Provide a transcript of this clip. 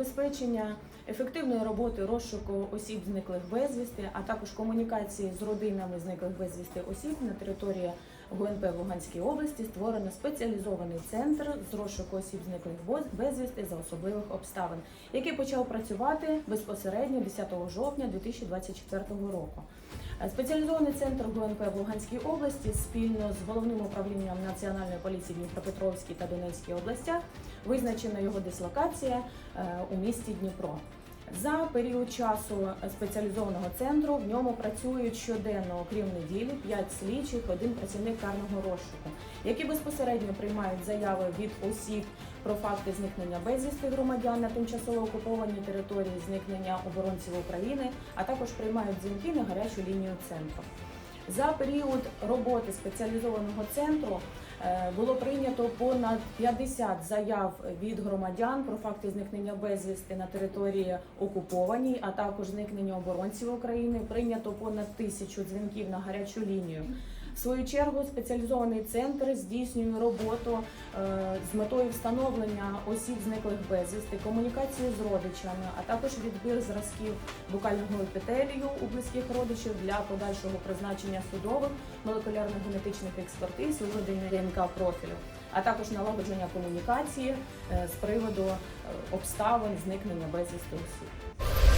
забезпечення ефективної роботи розшуку осіб зниклих безвісти, а також комунікації з родинами зниклих безвісти осіб на території ГУНП в Луганській області створено спеціалізований центр з розшуку осіб зниклих безвісти за особливих обставин, який почав працювати безпосередньо 10 жовтня 2024 року. Спеціалізований центр ГУНП в Луганській області спільно з головним управлінням Національної поліції в Дніпропетровській та Донецькій областях визначена його дислокація е, у місті Дніпро. За період часу спеціалізованого центру в ньому працюють щоденно, окрім неділі, 5 слідчих, один працівник карного розшуку, які безпосередньо приймають заяви від осіб про факти зникнення безвісти громадян на тимчасово окупованій території, зникнення оборонців України, а також приймають дзвінки на гарячу лінію центру. За період роботи спеціалізованого центру було прийнято понад 50 заяв від громадян про факти зникнення безвісти на території окупованій, а також зникнення оборонців України. Прийнято понад тисячу дзвінків на гарячу лінію. Свою чергу спеціалізований центр здійснює роботу е, з метою встановлення осіб зниклих безвісти, комунікації з родичами, а також відбір зразків букального епітелію у близьких родичів для подальшого призначення судових молекулярно-генетичних експертиз, виведення ДНК профілю, а також налагодження комунікації е, з приводу е, обставин зникнення безвісти осіб.